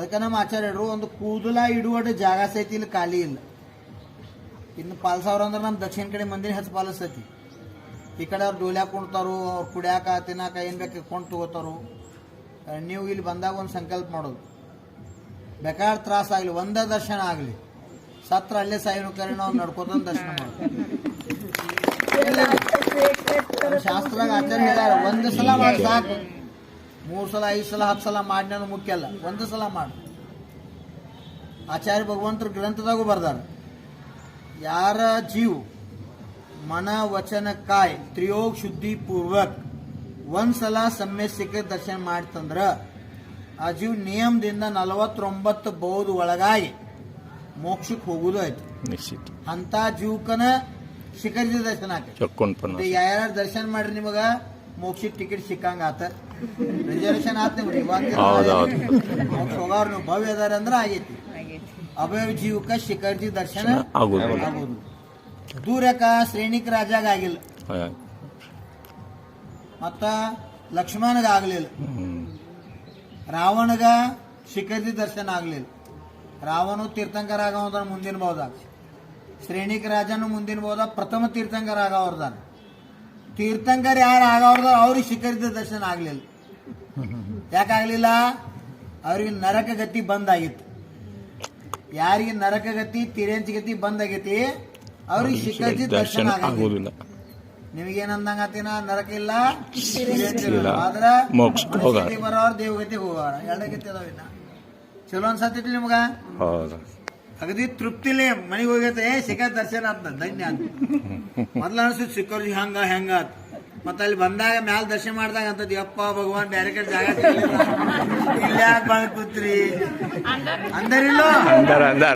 ಅದಕ್ಕೆ ನಮ್ಮ ಆಚಾರ್ಯರು ಒಂದು ಕೂದಲ ಇಡುವಟ ಜಾಗ ಸೈತಿ ಇಲ್ಲಿ ಖಾಲಿ ಇಲ್ಲ. ಇನ್ನು ಪಾಲ್ಸವ್ರ ಅಂದ್ರೆ ನಮ್ಮ ದಕ್ಷಿಣ ಕಡೆ ಮಂದಿನ ಹೆಚ್ಚು ಪಾಲಿಸ್ತೈತಿ. ಈ ಕಡೆ ಅವ್ರು ಡೋಲ್ಯಾಕ ಕುಣ್ತಾರು, ಅವ್ರು ಕುಡಿಯಾಕ, ತಿನ್ನಾಕ ಏನು ಬೇಕು ಕೊಂಡು ತಗೋತಾರು. ನೀವು ಇಲ್ಲಿ ಬಂದಾಗ ಒಂದು ಸಂಕಲ್ಪ ಮಾಡೋದು. ಬೇಕಾದ ತ್ರಾಸ ಆಗಲಿ, ಒಂದೇ ದರ್ಶನ ಆಗಲಿ. ಸತ್ರ ಅಲ್ಲೇ ಕರೆ ನಾವು ನಡ್ಕೋತ ದರ್ಶನ ಮಾಡ್ತೀವಿ ಶಾಸ್ತ್ರ ಶಾಸ್ತ್ರದಾಗ ಆಚಾರ್ಯ ಒಂದು ಸಲ ಮಾಡಿ ಸಾಕು. ಮೂರು ಸಲ ಐದು ಸಲ ಹತ್ತು ಸಲ ಮಾಡಿ ಅನ್ನೋದು ಮುಖ್ಯ ಅಲ್ಲ. ಒಂದು ಸಲ ಮಾಡು. ಆಚಾರ್ಯ ಭಗವಂತರ ಗ್ರಂಥದಾಗೂ ಬರ್ದಾರ. ಯಾರ ಜೀವ? ಮನ ವಚನ ಕಾಯ್ ತ್ರಿಯೋಗ ಶುದ್ಧಿ ಪೂರ್ವಕ್. ಒಂದ್ಸಲ ಸಮ್ಯ ಸಿಕ್ಕ ದರ್ಶನ ಮಾಡ್ತಂದ್ರ ಆ ಜೀವ ನಿಯಮದಿಂದ ನಲವತ್ತೊಂಬತ್ತು ಬೌದ್ ಒಳಗಾಗಿ ಮೋಕ್ಷಕ್ಕೆ ಹೋಗುದು ಆಯ್ತು. ನಿಶ್ಚಿತ. ಅಂತ ಜೀವಕನ ಶಿಖರಿಸಿದ ದರ್ಶನ ಪನ್ನ ಯಾರ್ಯಾರು ದರ್ಶನ ಮಾಡ್ರಿ ನಿಮಗ? ಮೋಕ್ಷ ಟಿಕೆಟ್ ಸಿಕ್ಕಂಗ ಆತ ರಿಸರ್ವೇಶನ್ ಆತ್ ನಿಮ್ರಿ ಹೌದ್ ಹೌದ್. ಮೋಕ್ಷ ಹೋಗಾರ ನೀವು ಭವ್ಯ ಅದಾರ ಅಂದ್ರ ಆಗೈತಿ. ಅಭಯ ಜೀವಕ ಶಿಖರ್ಜಿ ದರ್ಶನ ಆಗೋದು ದೂರಕ ಶ್ರೇಣಿಕ ರಾಜಾಗ ಆಗಿಲ್ಲ. ಮತ್ತ ಲಕ್ಷ್ಮಣಗ ಆಗ್ಲಿಲ್ಲ. ರಾವಣಗ ಶಿಖರ್ಜಿ ದರ್ಶನ ಆಗ್ಲಿಲ್ಲ. ರಾವಣ ತೀರ್ಥಂಕರ ಆಗವದಾನ ಮುಂದಿನ ಬಹುದಾಗ ಶ್ರೇಣಿಕ ರಾಜನು ಮುಂದಿನ ಬಹುದ ಪ್ರಥಮ ತೀರ್ಥಂಕರ ಆಗವ್ರದಾನ ತೀರ್ಥಂಕರ್ ಯಾರು ಆಗವ್ರದಾರ ಅವ್ರಿಗೆ ಶಿಖರ್ಜಿ ದರ್ಶನ ಆಗ್ಲಿಲ್ಲ. ಯಾಕಾಗ್ಲಿಲ್ಲ? ಅವ್ರಿಗೆ ನರಕಗತಿ ಬಂದಾಗಿತ್ತು. ಯಾರಿಗೆ ನರಕಗತಿ ತಿರೇಂಚ ಗತಿ ಬಂದಾಗೈತಿ? ಅವ್ರಿಗೆ ಶಿಖರ್ಜಿ ದರ್ಶನ ಆಗೋದಿಲ್ಲ. ನಿಮಗೆ ನಿಮಗೇನಂದಂಗತಿನ? ನರಕ ಇಲ್ಲ. ಆದ್ರ ಬರೋರು ದೇವಗತಿಗೆ ಹೋಗೋರ. ಎರಡ ಗತಿ ಅದಾವ ಇನ್ನ. ಚಲೋ ಅನ್ಸತ್ತಿಟ್ಲಿ ನಿಮ್ಗ? ಅಗದಿ ತೃಪ್ತಿಲಿ ಮನೆಗೆ ಹೋಗೈತೆ ಏ ಸಿಕ್ಕ ದರ್ಶನ ಅಂತ ಧನ್ಯ ಅಂತ. ಮೊದ್ಲ ಅನ್ಸುತ್ತೆ ಶಿಖರ್ಜಿ ಹಂಗ ಹೆಂಗ ಅಂತ. ಮತ್ತೆ ಅಲ್ಲಿ ಬಂದಾಗ ಮ್ಯಾಲ ದರ್ಶನ ಮಾಡಿದಾಗ ಅಂತದ್ ಯಪ್ಪ ಭಗವಾನ್ ಬ್ಯಾರೆ ಕಡೆ ಜಾಗ ಇಲ್ಲ ಯಾಕೆ ಬಂದ್ ಕೂತ್ರಿ? ಅಂದರಿಲ್ಲೋ? ಅಂದಾರ ಅಂದಾರ.